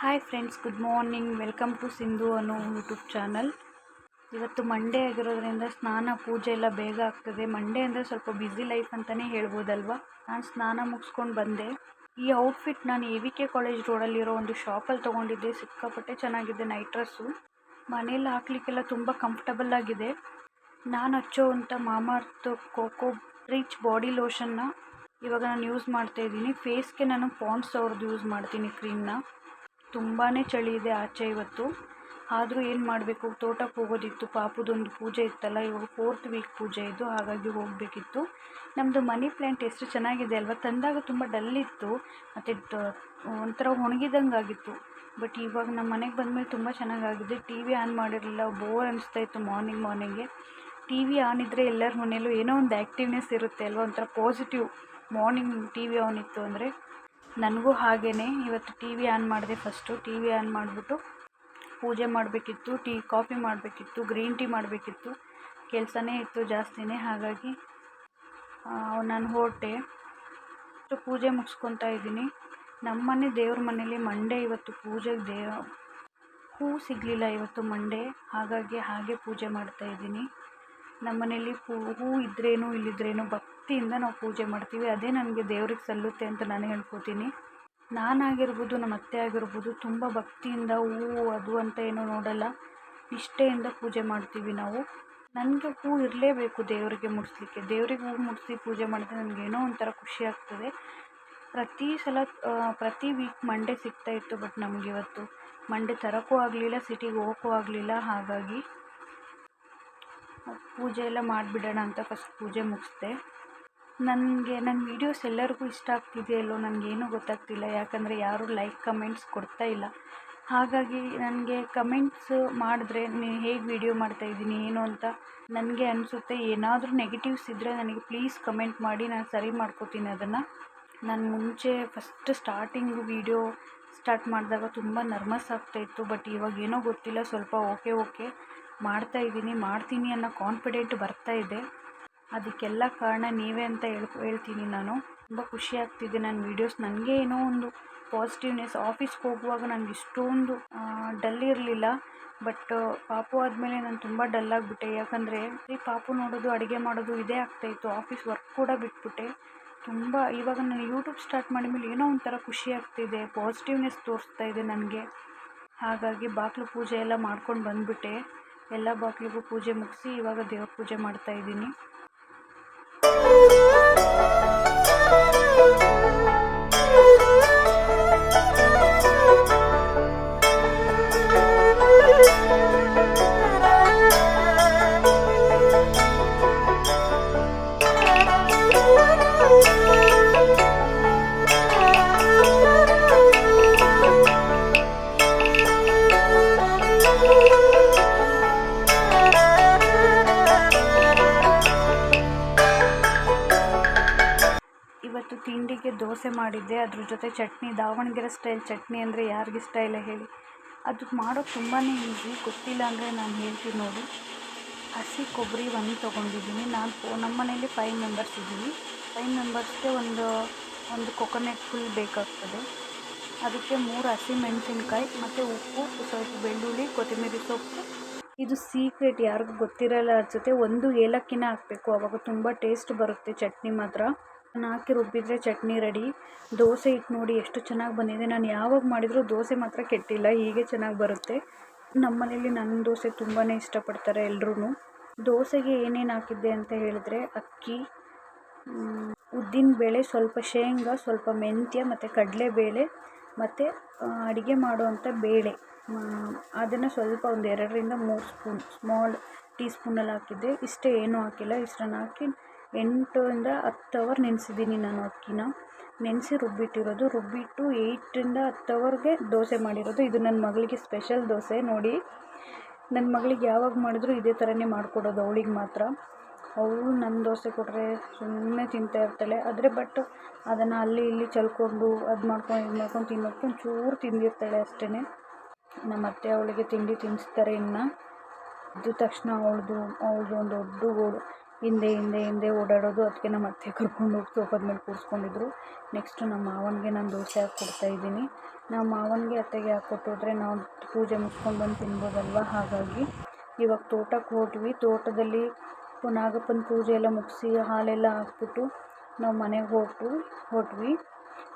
Hi friends good morning welcome to Sindhu ಅನ್ನೋ YouTube channel ಇವತ್ತು Monday ಆಗಿರೋದ್ರಿಂದ ಸ್ನಾನ, ಪೂಜೆ ಎಲ್ಲ ಬೇಗ ಆಗ್ತದೆ. ಮಂಡೇ ಅಂದರೆ ಸ್ವಲ್ಪ ಬ್ಯುಸಿ ಲೈಫ್ ಅಂತಲೇ ಹೇಳ್ಬೋದಲ್ವಾ? ನಾನು ಸ್ನಾನ ಮುಗಿಸ್ಕೊಂಡು ಬಂದೆ. ಈ ಔಟ್ಫಿಟ್ ನಾನು ಎ ವಿ ಕೆ ಕಾಲೇಜ್ ರೋಡಲ್ಲಿರೋ ಒಂದು ಶಾಪಲ್ಲಿ ತೊಗೊಂಡಿದ್ದೆ. ಸಿಕ್ಕಾಪಟ್ಟೆ ಚೆನ್ನಾಗಿದೆ ನೈಟ್ ಡ್ರೆಸ್ಸು ಮನೇಲಿ ಹಾಕ್ಲಿಕ್ಕೆಲ್ಲ ತುಂಬ ಕಂಫರ್ಟಬಲ್ ಆಗಿದೆ. ನಾನು ಹಚ್ಚೋವಂಥ ಮಾಮಾರ್ತ್ ಕೋಕೋ ರಿಚ್ ಬಾಡಿ ಲೋಷನ್ನ ಇವಾಗ ನಾನು ಯೂಸ್ ಮಾಡ್ತಾ ಇದ್ದೀನಿ. ಫೇಸ್ಗೆ ನಾನು ಪಾಂಡ್ಸ್ ಅವ್ರದ್ದು ಯೂಸ್ ಮಾಡ್ತೀನಿ ಕ್ರೀಮ್ನ ತುಂಬಾ ಚಳಿ ಇದೆ ಆಚೆ ಇವತ್ತು. ಆದರೂ ಏನು ಮಾಡಬೇಕು? ತೋಟಕ್ಕೆ ಹೋಗೋದಿತ್ತು, ಪಾಪುದೊಂದು ಪೂಜೆ ಇತ್ತಲ್ಲ, ಇವಾಗ ಫೋರ್ತ್ ವೀಕ್ ಪೂಜೆ ಇದು, ಹಾಗಾಗಿ ಹೋಗಬೇಕಿತ್ತು. ನಮ್ಮದು ಮನಿ ಪ್ಲ್ಯಾಂಟ್ ಎಷ್ಟು ಚೆನ್ನಾಗಿದೆ ಅಲ್ವಾ? ತಂದಾಗ ತುಂಬ ಡಲ್ ಇತ್ತು, ಮತ್ತು ಒಂಥರ ಒಣಗಿದಂಗೆ ಆಗಿತ್ತು. ಬಟ್ ಇವಾಗ ನಮ್ಮ ಮನೆಗೆ ಬಂದಮೇಲೆ ತುಂಬ ಚೆನ್ನಾಗಾಗಿದೆ. ಟಿ ವಿ ಆನ್ ಮಾಡಿರಲಿಲ್ಲ ಬೋರ್ ಅನಿಸ್ತಾ ಇತ್ತು ಮಾರ್ನಿಂಗ್ ಮಾರ್ನಿಂಗೆ ಟಿ ವಿ ಆನ್ ಇದ್ದರೆ ಎಲ್ಲರ ಮನೆಯಲ್ಲೂ ಏನೋ ಒಂದು ಆ್ಯಕ್ಟಿವ್ನೆಸ್ ಇರುತ್ತೆ ಅಲ್ವಾ? ಒಂಥರ positive morning T V on ಇತ್ತು ಅಂದರೆ. ನನಗೂ ಹಾಗೇ ಇವತ್ತು ಟಿ ವಿ ಆನ್ ಮಾಡಿದೆ ಫಸ್ಟು. ಟಿ ವಿ ಆನ್ ಮಾಡಿಬಿಟ್ಟು ಪೂಜೆ ಮಾಡಬೇಕಿತ್ತು, ಟೀ, ಕಾಫಿ ಮಾಡಬೇಕಿತ್ತು, ಗ್ರೀನ್ ಟೀ ಮಾಡಬೇಕಿತ್ತು. ಕೆಲಸನೇ ಇತ್ತು ಜಾಸ್ತಿನೇ. ಹಾಗಾಗಿ ನಾನು ಹೊರಟೆ. ಪೂಜೆ ಮುಗಿಸ್ಕೊತಾ ಇದ್ದೀನಿ. ನಮ್ಮ ಮನೆ ದೇವ್ರ ಮನೇಲಿ ಮಂಡೇ ಇವತ್ತು ಪೂಜೆಗೆ ದೇ, ಹೂ ಸಿಗಲಿಲ್ಲ ಇವತ್ತು ಮಂಡೇ. ಹಾಗಾಗಿ ಹಾಗೆ ಪೂಜೆ ಮಾಡ್ತಾ ಇದ್ದೀನಿ. ನಮ್ಮ ಮನೆಯಲ್ಲಿ ಪೂ, ಹೂ ಇದ್ರೇನು ಇಲ್ಲಿದ್ರೇನು ಭಕ್ತಿಯಿಂದ ನಾವು ಪೂಜೆ ಮಾಡ್ತೀವಿ. ಅದೇ ನನಗೆ ದೇವ್ರಿಗೆ ಸಲ್ಲುತ್ತೆ ಅಂತ ನಾನು ಹೇಳ್ಕೊತೀನಿ. ನಾನಾಗಿರ್ಬೋದು, ನಮ್ಮ ಅತ್ತೆ ಆಗಿರ್ಬೋದು, ತುಂಬ ಭಕ್ತಿಯಿಂದ ಹೂವು ಅದು ಅಂತ ಏನೂ ನೋಡಲ್ಲ. ನಿಷ್ಠೆಯಿಂದ ಪೂಜೆ ಮಾಡ್ತೀವಿ ನಾವು. ನನಗೆ ಹೂ ಇರಲೇಬೇಕು ದೇವರಿಗೆ ಮುಡಿಸ್ಲಿಕ್ಕೆ. ದೇವ್ರಿಗೆ ಹೂ ಮುಡಿಸಿ ಪೂಜೆ ಮಾಡಿದ್ರೆ ನನಗೆ ಏನೋ ಒಂಥರ ಖುಷಿ ಆಗ್ತದೆ. ಪ್ರತಿ ಸಲ ಪ್ರತಿ ವೀಕ್ ಮಂಡೇ ಸಿಗ್ತಾ ಇತ್ತು ಬಟ್ ನಮಗೆ ಇವತ್ತು. ಮಂಡೇ ತರೋಕ್ಕೂ ಆಗಲಿಲ್ಲ ಸಿಟಿಗೆ ಹೋಗೋಕ್ಕೂ ಆಗಲಿಲ್ಲ. ಹಾಗಾಗಿ, ಪೂಜೆ ಎಲ್ಲ ಮಾಡಿಬಿಡೋಣ ಅಂತ ಫಸ್ಟ್ ಪೂಜೆ ಮುಗಿಸ್ದೆ. ನನಗೆ, ನನ್ನ ವೀಡಿಯೋಸ್ ಎಲ್ಲರಿಗೂ ಇಷ್ಟ ಆಗ್ತಿದೆಯಲ್ಲೋ ನನಗೇನು ಗೊತ್ತಾಗ್ತಿಲ್ಲ. ಯಾಕಂದರೆ ಯಾರೂ ಲೈಕ್ ಕಮೆಂಟ್ಸ್ ಕೊಡ್ತಾ ಇಲ್ಲ. ಹಾಗಾಗಿ ನನಗೆ ಕಮೆಂಟ್ಸ್ ಮಾಡಿದ್ರೆ ನೀ ಹೇಗೆ ವೀಡಿಯೋ ಮಾಡ್ತಾಯಿದ್ದೀನಿ ಏನು ಅಂತ ನನಗೆ ಅನಿಸುತ್ತೆ. ಏನಾದರೂ ನೆಗೆಟಿವ್ಸ್ ಇದ್ದರೆ ನನಗೆ ಪ್ಲೀಸ್ ಕಮೆಂಟ್ ಮಾಡಿ, ನಾನು ಸರಿ ಮಾಡ್ಕೋತೀನಿ ಅದನ್ನು. ನಾನು ಮುಂಚೆ ಫಸ್ಟ್ ಸ್ಟಾರ್ಟಿಂಗು ವೀಡಿಯೋ ಸ್ಟಾರ್ಟ್ ಮಾಡಿದಾಗ ತುಂಬ ನರ್ವಸ್ ಆಗ್ತಾಯಿತ್ತು ಬಟ್ ಇವಾಗ ಏನೋ ಗೊತ್ತಿಲ್ಲ. ಸ್ವಲ್ಪ ಓಕೆ ಓಕೆ ಮಾಡ್ತಾ ಇದ್ದೀನಿ. ಮಾಡ್ತೀನಿ ಅನ್ನೋ ಕಾನ್ಫಿಡೆಂಟ್ ಬರ್ತಾ ಇದೆ. ಅದಕ್ಕೆಲ್ಲ ಕಾರಣ ನೀವೇ ಅಂತ ಹೇಳ್ ಹೇಳ್ತೀನಿ ನಾನು. ತುಂಬ ಖುಷಿ ಆಗ್ತಿದೆ ನನ್ನ ವೀಡಿಯೋಸ್ ನನಗೆ ಏನೋ ಒಂದು ಪಾಸಿಟಿವ್ನೆಸ್ ಆಫೀಸ್ಗೆ ಹೋಗುವಾಗ ನನಗೆ ಇಷ್ಟೊಂದು ಡಲ್ ಇರಲಿಲ್ಲ. ಬಟ್ ಪಾಪು ಆದಮೇಲೆ ನಾನು ತುಂಬ ಡಲ್ ಆಗಿಬಿಟ್ಟೆ. ಯಾಕಂದರೆ ಈ ಪಾಪು ನೋಡೋದು, ಅಡುಗೆ ಮಾಡೋದು ಇದೇ ಆಗ್ತಾಯಿತ್ತು ಆಫೀಸ್ ವರ್ಕ್ ಕೂಡ ಬಿಟ್ಬಿಟ್ಟೆ. ತುಂಬ, ಇವಾಗ ನಾನು ಯೂಟ್ಯೂಬ್ ಸ್ಟಾರ್ಟ್ ಮಾಡಿದ್ಮೇಲೆ ಏನೋ ಒಂಥರ ಖುಷಿ ಆಗ್ತಿದೆ. ಪಾಸಿಟಿವ್ನೆಸ್ ತೋರಿಸ್ತಾ ಇದೆ ನನಗೆ. ಹಾಗಾಗಿ ಬಾಗಿಲು ಪೂಜೆ ಎಲ್ಲ ಮಾಡ್ಕೊಂಡು ಬಂದುಬಿಟ್ಟೆ. ಎಲ್ಲ ಬಾಗಿಲಿಗೂ ಪೂಜೆ ಮುಗಿಸಿ ಇವಾಗ ದೇವ್ರ ಪೂಜೆ ಮಾಡ್ತಾಯಿದ್ದೀನಿ ದೋಸೆ ಮಾಡಿದ್ದೆ. ಅದ್ರ ಜೊತೆ ಚಟ್ನಿ, ದಾವಣಗೆರೆ ಸ್ಟೈಲ್ ಚಟ್ನಿ ಅಂದರೆ ಯಾರಿಗೆ ಇಷ್ಟ ಇಲ್ಲ ಹೇಳಿ. ಅದು ಮಾಡೋದು ತುಂಬಾ ಈಸಿ ಗೊತ್ತಿಲ್ಲ ಅಂದರೆ ನಾನು ಹೇಳ್ತೀನಿ ನೋಡಿ. ಹಸಿ ಕೊಬ್ಬರಿ ಒಂದು ತೊಗೊಂಡಿದ್ದೀನಿ. ನಾನು ಫೋ ನಮ್ಮ ಮನೇಲಿ ಫೈವ್ ಮೆಂಬರ್ಸ್ ಇದ್ದೀನಿ ಫೈವ್ ಮೆಂಬರ್ಸ್ಗೆ ಒಂದು ಒಂದು ಕೊಕೊನೆಟ್ ಫುಲ್ ಬೇಕಾಗ್ತದೆ. ಅದಕ್ಕೆ ಮೂರು ಹಸಿ ಮೆಣಸಿನ್ಕಾಯಿ ಮತ್ತು ಉಪ್ಪು, ಸ್ವಲ್ಪ ಬೆಳ್ಳುಳ್ಳಿ, ಕೊತ್ತಂಬರಿ ಸೊಪ್ಪು. ಇದು ಸೀಕ್ರೆಟ್ ಯಾರಿಗೂ ಗೊತ್ತಿರಲ್ಲ. ಜೊತೆ ಒಂದು ಏಲಕ್ಕಿನ ಹಾಕಬೇಕು. ಆವಾಗ ತುಂಬ ಟೇಸ್ಟ್ ಬರುತ್ತೆ ಚಟ್ನಿ ಮಾತ್ರ. ಹಾಕಿ ರುಬ್ಬಿದರೆ ಚಟ್ನಿ ರೆಡಿ. ದೋಸೆ ಹಿಟ್ಟು ನೋಡಿ ಎಷ್ಟು ಚೆನ್ನಾಗಿ ಬಂದಿದೆ. ನಾನು ಯಾವಾಗ ಮಾಡಿದರೂ ದೋಸೆ ಮಾತ್ರ ಕೆಟ್ಟಿಲ್ಲ, ಹೀಗೆ ಚೆನ್ನಾಗಿ ಬರುತ್ತೆ. ನಮ್ಮ ಮನೇಲಿ ನನ್ನ ದೋಸೆ ತುಂಬಾ ಇಷ್ಟಪಡ್ತಾರೆ ಎಲ್ರೂ ದೋಸೆಗೆ ಏನೇನು ಹಾಕಿದ್ದೆ ಅಂತ ಹೇಳಿದ್ರೆ ಅಕ್ಕಿ ಉದ್ದಿನ ಬೇಳೆ, ಸ್ವಲ್ಪ ಶೇಂಗಾ, ಸ್ವಲ್ಪ ಮೆಂತ್ಯ ಮತ್ತು ಕಡಲೆಬೇಳೆ ಮತ್ತು ಅಡುಗೆ ಮಾಡುವಂಥ ಬೇಳೆ. ಅದನ್ನು ಸ್ವಲ್ಪ ಒಂದು ಎರಡರಿಂದ ಮೂರು ಸ್ಪೂನ್, ಸ್ಮಾಲ್ ಟೀ ಸ್ಪೂನಲ್ಲಿ ಹಾಕಿದ್ದೆ. ಇಷ್ಟೇ ಏನೂ ಹಾಕಿಲ್ಲ. ಇಷ್ಟನ್ನು ಹಾಕಿ ಎಂಟರಿಂದ ಹತ್ತು ಅವರ್ ನೆನೆಸಿದ್ದೀನಿ ನಾನು ಅಕ್ಕಿನ. ನೆನೆಸಿ ರುಬ್ಬಿಟ್ಟಿರೋದು. ರುಬ್ಬಿಟ್ಟು ಏಯ್ಟಿಂದ ಹತ್ತು ಅವರ್ಗೆ ದೋಸೆ ಮಾಡಿರೋದು. ಇದು ನನ್ನ ಮಗಳಿಗೆ ಸ್ಪೆಷಲ್ ದೋಸೆ, ನೋಡಿ. ನನ್ನ ಮಗಳಿಗೆ ಯಾವಾಗ ಮಾಡಿದ್ರು ಇದೇ ಥರನೇ ಮಾಡಿಕೊಡೋದು ಅವಳಿಗೆ ಮಾತ್ರ. ಅವಳು ನನ್ನ ದೋಸೆ ಕೊಟ್ಟರೆ ಸುಮ್ಮನೆ ತಿಂತಾ ಇರ್ತಾಳೆ. ಆದರೆ ಬಟ್ ಅದನ್ನು ಅಲ್ಲಿ ಇಲ್ಲಿ ಚಲ್ಕೊಂಡು ಅದು ಮಾಡ್ಕೊಂಡು ಇದು ಮಾಡ್ಕೊಂಡು ತಿನ್ನೋಕ್ಕೆ ಒಂಚೂರು ತಿಂದಿರ್ತಾಳೆ ಅಷ್ಟೇ ನಮ್ಮ ಅತ್ತೆ ಅವಳಿಗೆ ತಿಂಡಿ ತಿನ್ನಿಸ್ತಾರೆ ಇನ್ನು. ಇದ್ದ ತಕ್ಷಣ ಅವಳದು ಅವಳದು ಒಂದು ದೊಡ್ಡ ಗೋಳು. ಹಿಂದೆ ಹಿಂದೆ ಹಿಂದೆ ಓಡಾಡೋದು, ಅದಕ್ಕೆ ನಮ್ಮ ಅತ್ತೆ ಕರ್ಕೊಂಡು ಹೋಗಿ ಸೋಫಾದ ಮೇಲೆ ಕೂರಿಸ್ಕೊಂಡಿದ್ರು. ನೆಕ್ಸ್ಟ್ ನಮ್ಮ ಮಾವನಿಗೆ ನಾನು ದೋಸೆ ಹಾಕ್ಕೊಡ್ತಾಯಿದ್ದೀನಿ ನಮ್ಮ ಮಾವನಿಗೆ ಅತ್ತೆಗೆ ಹಾಕ್ಕೊಟ್ಟೋದ್ರೆ ನಾವು ಪೂಜೆ ಮುಗಿಸ್ಕೊಂಡು ಬಂದು ತಿನ್ಬೋದಲ್ವ? ಹಾಗಾಗಿ ಇವಾಗ ತೋಟಕ್ಕೆ ಹೋದ್ವಿ. ತೋಟದಲ್ಲಿ ನಾಗಪ್ಪನ ಪೂಜೆ ಎಲ್ಲ ಮುಗಿಸಿ ಹಾಲೆಲ್ಲ ಹಾಕ್ಬಿಟ್ಟು ನಾವು ಮನೆಗೆ ಹೊರಟು ಹೊಟ್ವಿ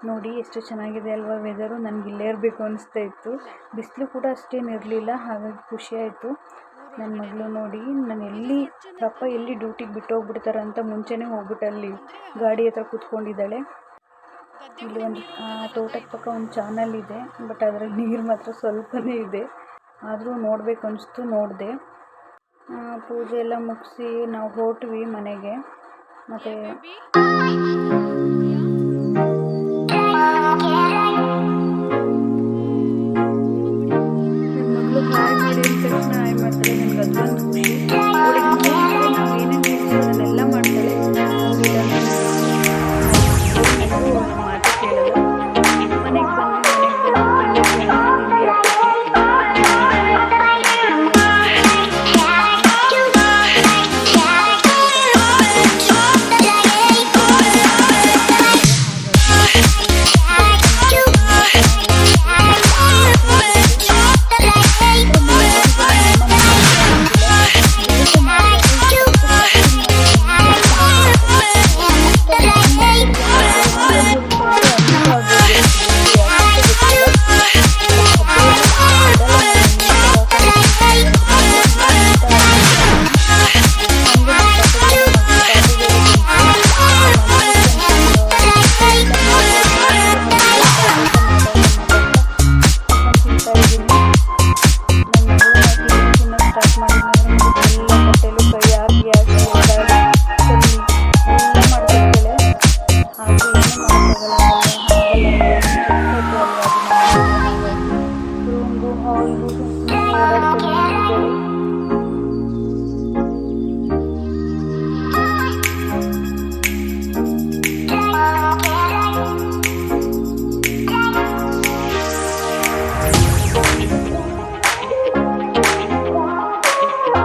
ನೋಡಿ ಎಷ್ಟು ಚೆನ್ನಾಗಿದೆ ಅಲ್ವಾ ವೆದರು ನನಗೆ ಇಲ್ಲೇ ಇರಬೇಕು ಅನಿಸ್ತಾ ಇತ್ತು. ಬಿಸಿಲು ಕೂಡ ಅಷ್ಟೇನು ಇರಲಿಲ್ಲ, ಹಾಗಾಗಿ ಖುಷಿಯಾಯಿತು ನನ್ನ ಮಗಳು ನೋಡಿ ನಾನು ಎಲ್ಲಿ ಅಪ್ಪ ಎಲ್ಲಿ ಡ್ಯೂಟಿಗೆ ಬಿಟ್ಟು ಹೋಗ್ಬಿಡ್ತಾರೆ ಅಂತ ಮುಂಚೆನೇ ಹೋಗ್ಬಿಟ್ಟು ಅಲ್ಲಿ ಗಾಡಿ ಹತ್ರ ಕೂತ್ಕೊಂಡಿದ್ದಾಳೆ. ಇಲ್ಲಿ ಒಂದು ತೋಟದ ಪಕ್ಕ ಒಂದು ಚಾನಲ್ ಇದೆ ಬಟ್ ಅದರಲ್ಲಿ ನೀರು ಮಾತ್ರ ಸ್ವಲ್ಪನೇ ಇದೆ. ಆದರೂ ನೋಡಬೇಕು ಅನಿಸ್ತು, ನೋಡಿದೆ. ಪೂಜೆ ಎಲ್ಲ ಮುಗಿಸಿ ನಾವು ಹೊರಟ್ವಿ ಮನೆಗೆ. ಮತ್ತು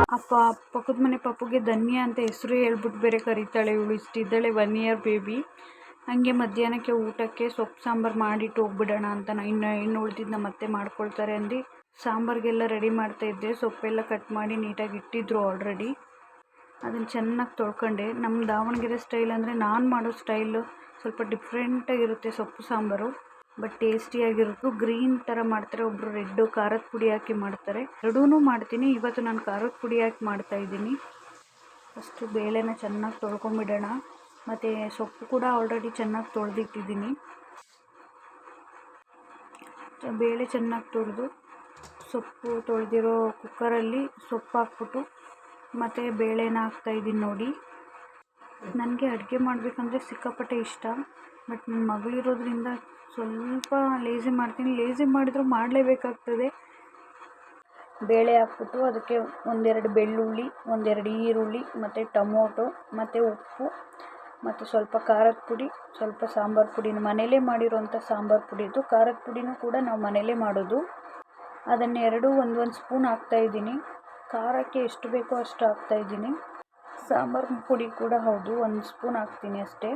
ಅಪ್ಪ, ಪಕ್ಕದ ಮನೆ ಪಪ್ಪುಗೆ ಧನ್ಯ ಅಂತ ಹೆಸರು ಹೇಳ್ಬಿಟ್ಟು ಬೇರೆ ಕರೀತಾಳೆ ಇವಳು. ಇಷ್ಟಿದ್ದಾಳೆ ಒನ್ ಇಯರ್ ಬೇಬಿ ಹಾಗೆ ಮಧ್ಯಾಹ್ನಕ್ಕೆ ಊಟಕ್ಕೆ ಸೊಪ್ಪು ಸಾಂಬಾರು ಮಾಡಿಟ್ಟು ಹೋಗ್ಬಿಡೋಣ ಅಂತ ನಾನು ಇನ್ನು ಇನ್ನು ಉಳ್ದಿದ್ದು ನಮ್ಮ ಅತ್ತೆ ಮಾಡ್ಕೊಳ್ತಾರೆ ಅಂದು. ಸಾಂಬಾರಿಗೆಲ್ಲ ರೆಡಿ ಮಾಡ್ತಾಯಿದ್ದೆ ಸೊಪ್ಪೆಲ್ಲ ಕಟ್ ಮಾಡಿ ನೀಟಾಗಿ ಇಟ್ಟಿದ್ರು ಆಲ್ರೆಡಿ ಅದನ್ನು ಚೆನ್ನಾಗಿ ತೊಳ್ಕೊಂಡೆ. ನಮ್ಮ ದಾವಣಗೆರೆ ಸ್ಟೈಲ್ ಅಂದರೆ ನಾನು ಮಾಡೋ ಸ್ಟೈಲು ಸ್ವಲ್ಪ ಡಿಫ್ರೆಂಟಾಗಿರುತ್ತೆ ಸೊಪ್ಪು ಸಾಂಬಾರು. ಬಟ್ ಟೇಸ್ಟಿಯಾಗಿರುತ್ತೆ ಗ್ರೀನ್ ಥರ ಮಾಡ್ತಾರೆ. ಒಬ್ಬರು ರೆಡ್ಡು ಖಾರದ ಪುಡಿ ಹಾಕಿ ಮಾಡ್ತಾರೆ. ಎರಡೂ ಮಾಡ್ತೀನಿ. ಇವತ್ತು ನಾನು ಖಾರದ ಪುಡಿ ಹಾಕಿ ಮಾಡ್ತಾಯಿದ್ದೀನಿ ಫಸ್ಟು ಬೇಳೆನ ಚೆನ್ನಾಗಿ ತೊಳ್ಕೊಂಬಿಡೋಣ ಮತ್ತು ಸೊಪ್ಪು ಕೂಡ ಆಲ್ರೆಡಿ ಚೆನ್ನಾಗಿ ತೊಳೆದಿಟ್ಟಿದ್ದೀನಿ. ಬೇಳೆ ಚೆನ್ನಾಗಿ ತೊಳೆದು ಸೊಪ್ಪು ತೊಳೆದಿರೋ ಕುಕ್ಕರಲ್ಲಿ ಸೊಪ್ಪು ಹಾಕ್ಬಿಟ್ಟು ಮತ್ತು ಬೇಳೆನ ಹಾಕ್ತಾಯಿದ್ದೀನಿ ನೋಡಿ. ನನಗೆ ಅಡುಗೆ ಮಾಡಬೇಕಂದ್ರೆ ಸಿಕ್ಕಾಪಟ್ಟೆ ಇಷ್ಟ, ಬಟ್ ನನ್ನ ಮಗಳಿರೋದ್ರಿಂದ ಸ್ವಲ್ಪ ಲೇಸಿ ಮಾಡ್ತೀನಿ. ಲೇಸಿ ಮಾಡಿದರೂ ಮಾಡಲೇಬೇಕಾಗ್ತದೆ. ಬೇಳೆ ಹಾಕ್ಬಿಟ್ಟು ಅದಕ್ಕೆ ಒಂದೆರಡು ಬೆಳ್ಳುಳ್ಳಿ, ಒಂದೆರಡು ಈರುಳ್ಳಿ, ಮತ್ತು ಟೊಮೊಟೊ, ಮತ್ತು ಉಪ್ಪು ಮತ್ತು ಸ್ವಲ್ಪ ಖಾರದ ಪುಡಿ, ಸ್ವಲ್ಪ ಸಾಂಬಾರು ಪುಡಿನ ಮನೇಲೇ ಮಾಡಿರೋಂಥ ಸಾಂಬಾರು ಪುಡಿ ಇದು ಖಾರದ ಪುಡಿನೂ ಕೂಡ ನಾವು ಮನೇಲೇ ಮಾಡೋದು. ಅದನ್ನೆರಡು ಒಂದು ಒಂದು ಸ್ಪೂನ್ ಹಾಕ್ತಾಯಿದ್ದೀನಿ ಖಾರಕ್ಕೆ ಎಷ್ಟು ಬೇಕೋ ಅಷ್ಟು ಹಾಕ್ತಾಯಿದ್ದೀನಿ ಸಾಂಬಾರು ಪುಡಿ ಕೂಡ ಹೌದು, ಒಂದು ಸ್ಪೂನ್ ಹಾಕ್ತೀನಿ ಅಷ್ಟೇ.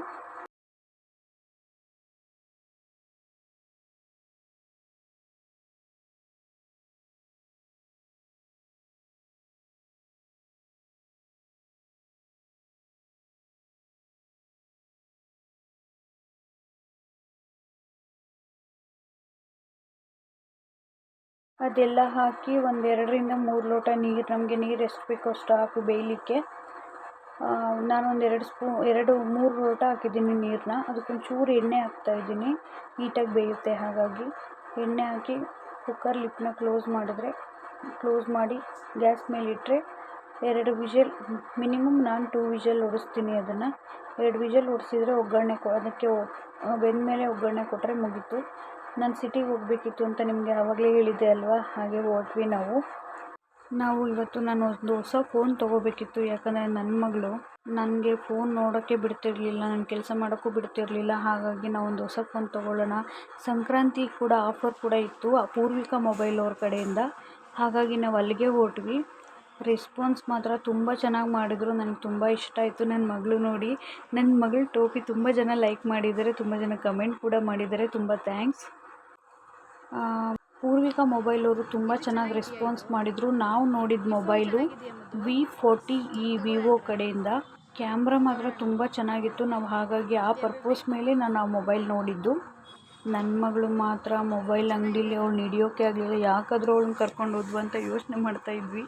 ಅದೆಲ್ಲ ಹಾಕಿ ಒಂದು ಎರಡರಿಂದ ಮೂರು ಲೋಟ ನೀರು, ನಮಗೆ ನೀರು ಎಷ್ಟು ಬೇಕೋ ಅಷ್ಟು ಹಾಕು ಬೇಯಲಿಕ್ಕೆ. ನಾನೊಂದು ಎರಡು ಸ್ಪೂ, ಎರಡು, ಮೂರು ಲೋಟ ಹಾಕಿದ್ದೀನಿ ನೀರನ್ನ ಅದಕ್ಕೊಂಚೂರು ಎಣ್ಣೆ ಹಾಕ್ತಾಯಿದ್ದೀನಿ ನೀಟಾಗಿ ಬೇಯುತ್ತೆ ಹಾಗಾಗಿ. ಎಣ್ಣೆ ಹಾಕಿ ಕುಕ್ಕರ್ ಲಿಪ್ನ ಕ್ಲೋಸ್ ಮಾಡಿದ್ರೆ ಕ್ಲೋಸ್ ಮಾಡಿ ಗ್ಯಾಸ್ ಮೇಲಿಟ್ಟರೆ ಎರಡು ವಿಷಲ್ ಮಿನಿಮಮ್ ನಾನು ಟೂ ವಿಷಲ್ ಹೊಡಿಸ್ತೀನಿ ಅದನ್ನು. ಎರಡು ವಿಷಲ್ ಹೊಡಿಸಿದ್ರೆ ಒಗ್ಗರಣೆ ಕೊ, ಅದಕ್ಕೆ ಬೆಂದ ಮೇಲೆ ಒಗ್ಗರಣೆ ಕೊಟ್ಟರೆ ಮುಗೀತು. ನಾನು ಸಿಟಿಗೆ ಹೋಗಬೇಕಿತ್ತು ಅಂತ ನಿಮಗೆ ಆವಾಗಲೇ ಹೇಳಿದ್ದೆ ಅಲ್ವಾ? ಹಾಗೆ ಹೊರಟ್ವಿ ನಾವು. ನಾವು ಇವತ್ತು ನಾನು ಒಂದು ಹೊಸ ಫೋನ್ ತೊಗೋಬೇಕಿತ್ತು, ಯಾಕಂದರೆ ನನ್ನ ಮಗಳು ನನಗೆ ಫೋನ್ ನೋಡೋಕ್ಕೆ ಬಿಡ್ತಿರಲಿಲ್ಲ ನನ್ನ ಕೆಲಸ ಮಾಡೋಕ್ಕೂ ಬಿಡ್ತಿರಲಿಲ್ಲ, ಹಾಗಾಗಿ ನಾವು ಒಂದು ಹೊಸ ಫೋನ್ ತೊಗೊಳ್ಳೋಣ. ಸಂಕ್ರಾಂತಿ ಕೂಡ ಆಫರ್ ಕೂಡ ಇತ್ತು ಪೂರ್ವಿಕಾ ಮೊಬೈಲ್ ಅವ್ರ ಕಡೆಯಿಂದ. ಹಾಗಾಗಿ ನಾವು ಅಲ್ಲಿಗೆ ಹೋಟ್ವಿ ರೆಸ್ಪಾನ್ಸ್ ಮಾತ್ರ ತುಂಬ ಚೆನ್ನಾಗಿ ಮಾಡಿದರು ನನಗೆ ತುಂಬ ಇಷ್ಟ ಆಯಿತು ನನ್ನ ಮಗಳು ನೋಡಿ. ನನ್ನ ಮಗಳ ಟೋಪಿ ತುಂಬ ಜನ ಲೈಕ್ ಮಾಡಿದ್ದಾರೆ, ತುಂಬ ಜನ ಕಮೆಂಟ್ ಕೂಡ ಮಾಡಿದ್ದಾರೆ, ತುಂಬ ಥ್ಯಾಂಕ್ಸ್ ಪೂರ್ವಿಕಾ ಮೊಬೈಲ್ ಅವರು ತುಂಬ ಚೆನ್ನಾಗಿ ರೆಸ್ಪಾನ್ಸ್ ಮಾಡಿದರು. ನಾವು ನೋಡಿದ mobile V forty E Vivo ಕಡೆಯಿಂದ. ಕ್ಯಾಮ್ರಾ ಮಾತ್ರ ತುಂಬ ಚೆನ್ನಾಗಿತ್ತು. ನಾವು ಹಾಗಾಗಿ ಆ ಪರ್ಪೋಸ್ ಮೇಲೆ ನಾನು ಆ ಮೊಬೈಲ್ ನೋಡಿದ್ದು. ನನ್ನ ಮಗಳು ಮಾತ್ರ ಮೊಬೈಲ್ ಅಂಗಡೀಲಿ ಅವ್ಳು ಹಿಡಿಯೋಕ್ಕೆ ಆಗಲಿಲ್ಲ. ಯಾಕಾದರೂ ಅವಳನ್ನ ಕರ್ಕೊಂಡು ಹೋದ್ವು ಅಂತ ಯೋಚನೆ ಮಾಡ್ತಾಯಿದ್ವಿ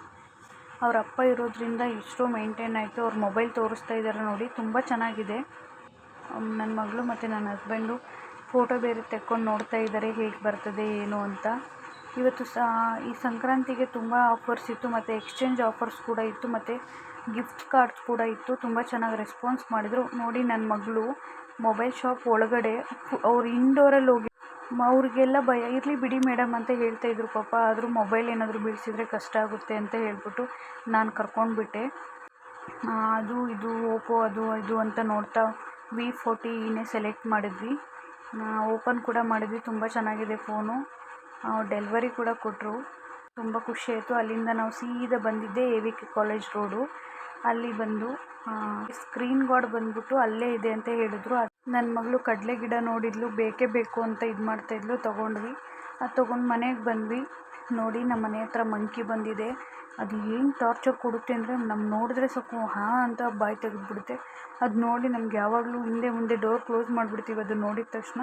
ಅವ್ರ ಅಪ್ಪ ಇರೋದ್ರಿಂದ ಇಷ್ಟು ಮೇಂಟೈನ್ ಆಯಿತು. ಅವ್ರ ಮೊಬೈಲ್ ತೋರಿಸ್ತಾ ಇದ್ದಾರೆ ನೋಡಿ. ತುಂಬ ಚೆನ್ನಾಗಿದೆ. ನನ್ನ ಮಗಳು ಮತ್ತು ನನ್ನ ಹಸ್ಬೆಂಡು ಫೋಟೋ ಬೇರೆ ತೆಕ್ಕೊಂಡು ನೋಡ್ತಾ ಇದ್ದಾರೆ ಹೇಗೆ ಬರ್ತದೆ, ಏನು ಅಂತ. ಇವತ್ತು ಸಹ ಈ ಸಂಕ್ರಾಂತಿಗೆ ತುಂಬ ಆಫರ್ಸ್ ಇತ್ತು, ಮತ್ತು ಎಕ್ಸ್ಚೇಂಜ್ ಆಫರ್ಸ್ ಕೂಡ ಇತ್ತು, ಮತ್ತು ಗಿಫ್ಟ್ ಕಾರ್ಡ್ಸ್ ಕೂಡ ಇತ್ತು. ತುಂಬ ಚೆನ್ನಾಗಿ ರೆಸ್ಪಾನ್ಸ್ ಮಾಡಿದರು. ನೋಡಿ ನನ್ನ ಮಗಳು ಮೊಬೈಲ್ ಶಾಪ್ ಒಳಗಡೆ ಅವ್ರು ಇಂಡೋರಲ್ಲಿ ಹೋಗಿ, ಅವ್ರಿಗೆಲ್ಲ ಭಯ, ಇರಲಿ ಬಿಡಿ ಮೇಡಮ್ ಅಂತ ಹೇಳ್ತಾ ಇದ್ರು ಪಾಪ. ಆದರೂ ಮೊಬೈಲ್ ಏನಾದರೂ ಬೀಳಿಸಿದ್ರೆ ಕಷ್ಟ ಆಗುತ್ತೆ ಅಂತ ಹೇಳ್ಬಿಟ್ಟು ನಾನು ಕರ್ಕೊಂಡ್ಬಿಟ್ಟೆ ಅದು, ಇದು ಓಪೋ ಅದು, ಇದು ಅಂತ ನೋಡ್ತಾ ವಿ ಫೋರ್ಟಿನೇ ಸೆಲೆಕ್ಟ್ ಮಾಡಿದ್ವಿ. ಓಪನ್ ಕೂಡ ಮಾಡಿದ್ವಿ. ತುಂಬ ಚೆನ್ನಾಗಿದೆ ಫೋನು. ಡೆಲ್ವರಿ ಕೂಡ ಕೊಟ್ಟರು ತುಂಬ ಖುಷಿ ಆಯಿತು. ಅಲ್ಲಿಂದ ನಾವು ಸೀದಾ ಬಂದಿದ್ದೆ A V K college road. ಅಲ್ಲಿ ಬಂದು ಸ್ಕ್ರೀನ್ ಗಾರ್ಡ್ ಬಂದ್ಬಿಟ್ಟು ಅಲ್ಲೇ ಇದೆ ಅಂತ ಹೇಳಿದ್ರು. ನನ್ನ ಮಗಳು ಕಡಲೆ ಗಿಡ ನೋಡಿದ್ಲು. ಬೇಕೇ ಬೇಕು ಅಂತ ಇದು ಮಾಡ್ತಾಯಿದ್ಲು ತೊಗೊಂಡ್ವಿ. ಅದು ತೊಗೊಂಡು ಮನೆಗೆ ಬಂದ್ವಿ. ನೋಡಿ ನಮ್ಮ ಮನೆ ಹತ್ರ ಮಂಕಿ ಬಂದಿದೆ. ಅದು ಏನು ಟಾರ್ಚರ್ ಕೊಡುತ್ತೆ ಅಂದರೆ ನಮ್ಮ ನೋಡಿದ್ರೆ ಸಾಕು, ಹಾಂ ಅಂತ ಬಾಯಿ ತೆಗೆದ್ಬಿಡುತ್ತೆ. ಅದು ನೋಡಿ ನಮ್ಗೆ ಯಾವಾಗಲೂ ಹಿಂದೆ ಮುಂದೆ ಡೋರ್ ಕ್ಲೋಸ್ ಮಾಡಿಬಿಡ್ತೀವಿ ಅದು ನೋಡಿದ ತಕ್ಷಣ.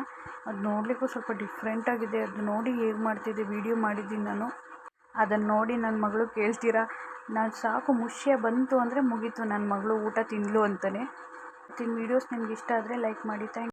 ಅದು ನೋಡಲಿಕ್ಕೂ ಸ್ವಲ್ಪ ಡಿಫ್ರೆಂಟಾಗಿದೆ ಅದು ನೋಡಿ ಹೇಗೆ ಮಾಡ್ತಿದ್ದೆ ವೀಡಿಯೋ ಮಾಡಿದ್ದೀನಿ ನಾನು. ಅದನ್ನು ನೋಡಿ ನನ್ನ ಮಗಳು ಕೇಳ್ತೀರಾ, ನಾನು ಸಾಕು, ಮುಷ್ಯ ಬಂತು ಅಂದರೆ ಮುಗೀತು ನನ್ನ ಮಗಳು ಊಟ ತಿಂದಳು ಅಂತಲೇ ಮತ್ತು ವೀಡಿಯೋಸ್ ನಿಮ್ಗೆ ಇಷ್ಟ ಆದರೆ ಲೈಕ್ ಮಾಡಿ ಥ್ಯಾಂಕ್